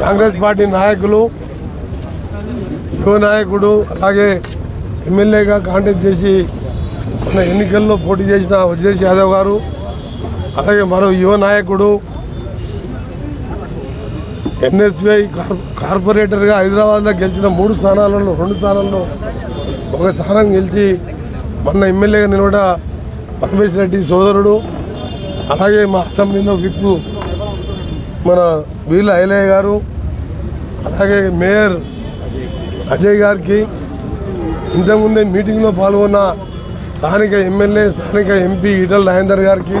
Congress party నాయకులు యువ నాయకుడు అలాగే ఎమ్మెల్యేగా కాంటాక్ట్ చేసి మన ఎన్నికల్లో పోటీ చేసిన వజ్రేష్ యాదవ్ గారు అలాగే మరో యువ నాయకుడు ఎన్ఎస్బిఐ కార్పొరేటర్గా హైదరాబాద్లో గెలిచిన మూడు స్థానాలలో రెండు స్థానాల్లో ఒక స్థానం గెలిచి మొన్న ఎమ్మెల్యేగా నిలబడ పరమేశ్వర రెడ్డి సోదరుడు అలాగే మా అసెంబ్లీలో విప్పు మన వీళ్ళ ఐలయ్య గారు అలాగే మేయర్ అజయ్ గారికి ఇంతకుముందే మీటింగ్లో పాల్గొన్న స్థానిక ఎమ్మెల్యే స్థానిక ఎంపీ ఈటల రాజేందర్ గారికి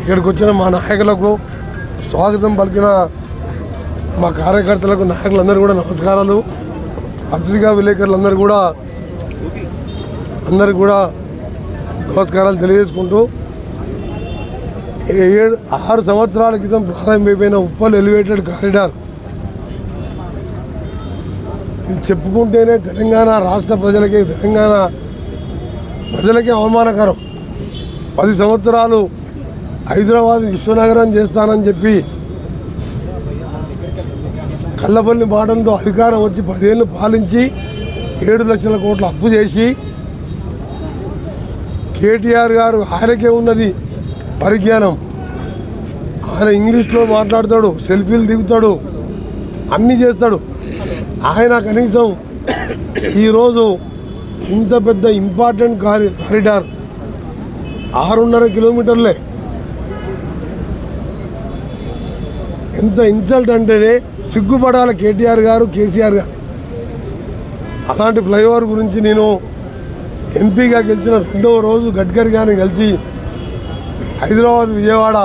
ఇక్కడికి వచ్చిన మా నాయకులకు స్వాగతం పలికిన మా కార్యకర్తలకు నాయకులందరూ కూడా నమస్కారాలు. పత్రికా విలేకరులందరూ కూడా అందరికి కూడా నమస్కారాలు తెలియజేసుకుంటూ ఏడు ఆరు సంవత్సరాల క్రితం ప్రారంభమైపోయిన ఉప్పల్ ఎలివేటెడ్ కారిడార్ ఇది చెప్పుకుంటేనే తెలంగాణ రాష్ట్ర ప్రజలకి తెలంగాణ ప్రజలకే అవమానకరం. పది సంవత్సరాలు హైదరాబాద్ విశ్వనగరం చేస్తానని చెప్పి కళ్ళపల్లి మాటలతో అధికారం వచ్చి పదేళ్ళు పాలించి ఏడు లక్షల కోట్ల అప్పు చేసి కేటీఆర్ గారు ఆయనకే ఉన్నది. పరిజ్ఞానం. ఆయన ఇంగ్లీష్లో మాట్లాడతాడు సెల్ఫీలు దిగుతాడు అన్నీ చేస్తాడు. ఆయన కనీసం ఈరోజు ఇంత పెద్ద ఇంపార్టెంట్ కారి కారిడార్ ఆరున్నర కిలోమీటర్లే. ఎంత ఇన్సల్ట్ అంటేనే సిగ్గుపడాలి కేటీఆర్ గారు కేసీఆర్ గారు. అలాంటి ఫ్లైఓవర్ గురించి నేను ఎంపీగా గెలిచిన రెండవ రోజు గడ్కరీ గారిని కలిసి హైదరాబాద్ విజయవాడ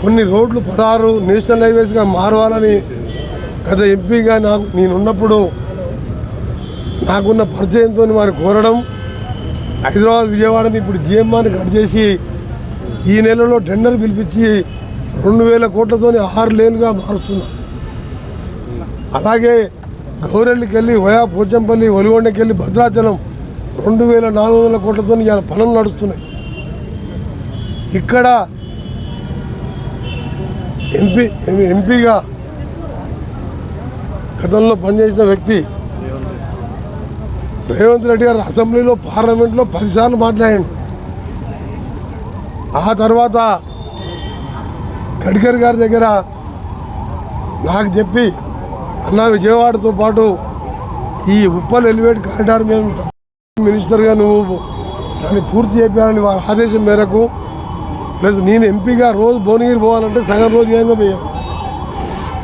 కొన్ని రోడ్లు పదహారు నేషనల్ హైవేస్గా మారవాలని గత ఎంపీగా నాకు నేనున్నప్పుడు నాకున్న పరిచయంతో వారు కోరడం హైదరాబాద్ విజయవాడని ఇప్పుడు జిఎంఆర్ని కట్ చేసి ఈ నెలలో టెండర్ పిలిపించి రెండు వేల కోట్లతో ఆరు లేన్గా మారుస్తున్నాం. అలాగే గౌరెల్లికి వెళ్ళి వయా పోచంపల్లి ఒలిగొండకి వెళ్ళి భద్రాచలం రెండు వేల నాలుగు వందల కోట్లతో ఇవాళ పనులు నడుస్తున్నాయి. ఇక్కడ ఎంపీ ఎంపీగా గతంలో పనిచేసిన వ్యక్తి రేవంత్ రెడ్డి గారు అసెంబ్లీలో పార్లమెంట్లో పదిసార్లు మాట్లాడాడు. ఆ తర్వాత గడ్కరీ గారి దగ్గర నాకు చెప్పి అన్న విజయవాడతో పాటు ఈ ఉప్పల్ ఎలివేట్ కారిడార్ మేము మినిస్టర్గా నువ్వు దాన్ని పూర్తి చేయాలని వారి ఆదేశం మేరకు ప్లస్ నేను ఎంపీగా రోజు భువనగిరి పోవాలంటే సగం రోజు ఏందో పోయాను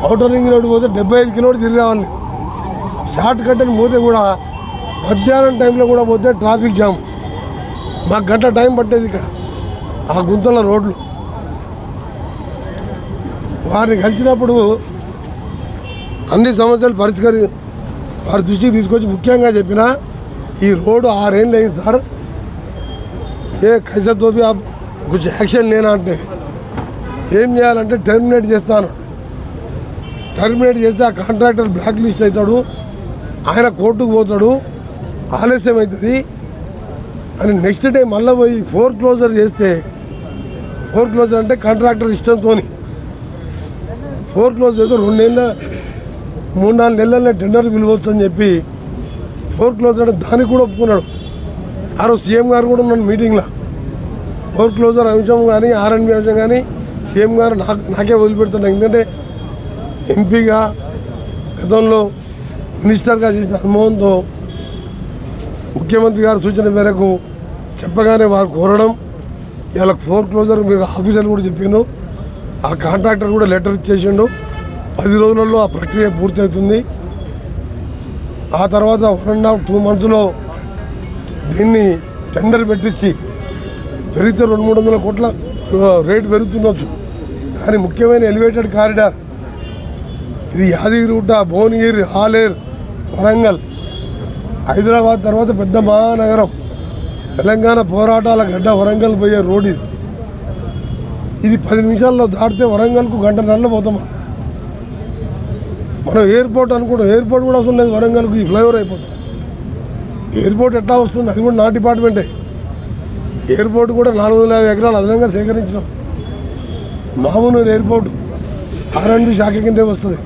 అవుటర్ రింగ్ రోడ్డు పోతే డెబ్బై ఐదు కిలోమీటర్ తిరిగి రావాలి. షార్ట్ కట్ అని పోతే కూడా మధ్యాహ్నం టైంలో కూడా పోతే ట్రాఫిక్ జామ్. మాకు గంట టైం పట్టేది ఇక్కడ ఆ గుంతల రోడ్లు. వారిని కలిసినప్పుడు అన్ని సమస్యలు పరిష్కరి వారి దృష్టికి తీసుకొచ్చి ముఖ్యంగా చెప్పిన ఈ రోడ్డు ఆరేళ్ళు అయింది సార్. ఏ కైసతో కొంచెం యాక్షన్ నేనంటే ఏం చేయాలంటే టర్మినేట్ చేస్తాను. టర్మినేట్ చేస్తే ఆ కాంట్రాక్టర్ బ్లాక్ లిస్ట్ అవుతాడు. ఆయన కోర్టుకు పోతాడు. ఆలస్యం అవుతుంది. అని నెక్స్ట్ డే మళ్ళీ పోయి ఫోర్ క్లోజర్ చేస్తే ఫోర్ క్లోజర్ అంటే కాంట్రాక్టర్ ఇష్టంతో ఫోర్ క్లోజర్ అయితే రెండు నెలల మూడు నాలుగు నెలలనే టెండర్ పిలవచ్చని చెప్పి ఫోర్ క్లోజర్ అంటే దానికి కూడా ఒప్పుకున్నాడు. ఆ రోజు సీఎం గారు కూడా ఉన్నాడు మీటింగ్లో ఫోర్ క్లోజర్ అంశం కానీ ఆర్ఎన్బి అంశం కానీ సీఎం గారు నాకు నాకే వదిలిపెడుతున్నాను ఎందుకంటే ఎంపీగా గతంలో మినిస్టర్గా చేసిన అనుభవంతో ముఖ్యమంత్రి గారి సూచన మేరకు చెప్పగానే వారు కోరడం ఇలా ఫోర్ క్లోజర్ మీరు ఆఫీసర్లు కూడా చెప్పిండ్రు ఆ కాంట్రాక్టర్ కూడా లెటర్ ఇచ్చేసిండు. పది రోజులలో ఆ ప్రక్రియ పూర్తవుతుంది. ఆ తర్వాత వన్ అండ్ హాఫ్ టూ మంత్స్లో దీన్ని టెండర్ పెట్టించి పెరిగితే రెండు మూడు వందల కోట్ల రేటు పెరుగుతుండొచ్చు. కానీ ముఖ్యమైన ఎలివేటెడ్ కారిడార్ ఇది యాదగిరి గుట్ట భువనగిరి ఆలేర్ వరంగల్ హైదరాబాద్ తర్వాత పెద్ద మహానగరం తెలంగాణ పోరాటాల గడ్డ వరంగల్ పోయే రోడ్ ఇది. ఇది పది నిమిషాల్లో దాటితే వరంగల్కు గంట నెలలో పోతాం మనం ఎయిర్పోర్ట్ అనుకుంటాం ఎయిర్పోర్ట్ కూడా అసలు లేదు వరంగల్కు ఈ ఫ్లైఓవర్ అయిపోతుంది. ఎయిర్పోర్ట్ ఎట్లా వస్తుంది? అది కూడా నా డిపార్ట్మెంటే. ఎయిర్పోర్ట్ కూడా నాలుగు వందల యాభై ఎకరాలు అదనంగా సేకరించినాం. మామూలు ఎయిర్పోర్ట్ ఆర్ఎండ్బి శాఖ కిందే వస్తుంది.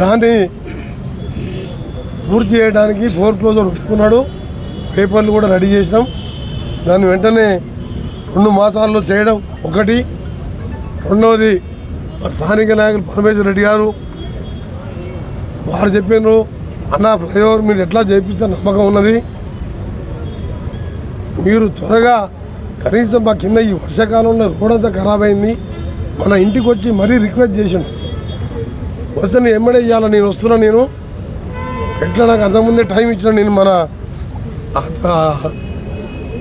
దాన్ని పూర్తి చేయడానికి ఫోర్ క్లోజర్ ఒప్పుకున్నాడు. పేపర్లు కూడా రెడీ చేసినాం. దాన్ని వెంటనే రెండు మాసాల్లో చేయడం ఒకటి. రెండవది స్థానిక నాయకులు పరమేశ్వర రెడ్డి గారు వారు చెప్పారు అన్న ఫ్లైఓవర్ మీరు ఎట్లా చేపిస్తే నమ్మకం ఉన్నది. మీరు త్వరగా కనీసం మా కింద ఈ వర్షాకాలంలో రోడ్ అంతా ఖరాబ్ అయింది. మన ఇంటికి వచ్చి మరీ రిక్వెస్ట్ చేసిండు. వస్తే నేను ఎమ్మడే ఇవ్వాలి నేను వస్తున్నా నేను. ఎట్లా నాకు అంతకుముందే టైం ఇచ్చిన నేను మన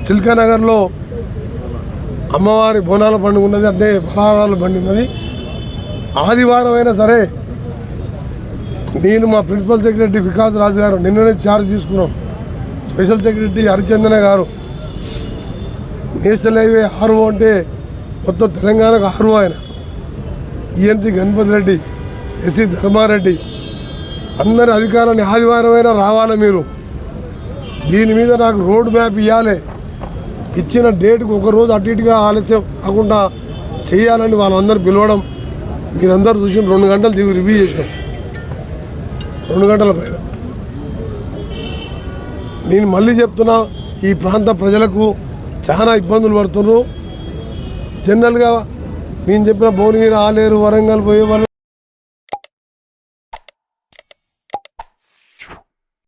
చిల్కానగర్లో అమ్మవారి బోనాల పండుగ ఉన్నది అంటే ఫలాహారాల బండి ఉన్నది ఆదివారం అయినా సరే నేను మా ప్రిన్సిపల్ సెక్రటరీ వికాస్ రాజు గారు నిన్ననే ఛార్జ్ తీసుకున్నాం. స్పెషల్ సెక్రటరీ హరిచందన గారు. నేషనల్ హైవే ఆర్ఓ అంటే మొత్తం తెలంగాణకు ఆర్ఓ ఆయన. ENC Ganapathi Reddy SC Dharmareddy. అందరి అధికారాన్ని ఆదివారమైనా అయినా రావాలి మీరు? దీని మీద నాకు రోడ్ మ్యాప్ ఇవ్వాలి ఇచ్చిన డేట్కి ఒకరోజు అటు ఇటుగా ఆలస్యం కాకుండా చేయాలని వాళ్ళందరూ పిలవడం మీరందరూ చూసి రెండు గంటలు దిగు రివ్యూ చేసినాం. రెండు గంటల పైన. నేను మళ్ళీ చెప్తున్నా ఈ ప్రాంత ప్రజలకు చాలా ఇబ్బందులు పడుతున్నారు. జనరల్గా నేను చెప్పిన భువనగిరి ఆలేరు వరంగల్ పోయే వాళ్ళు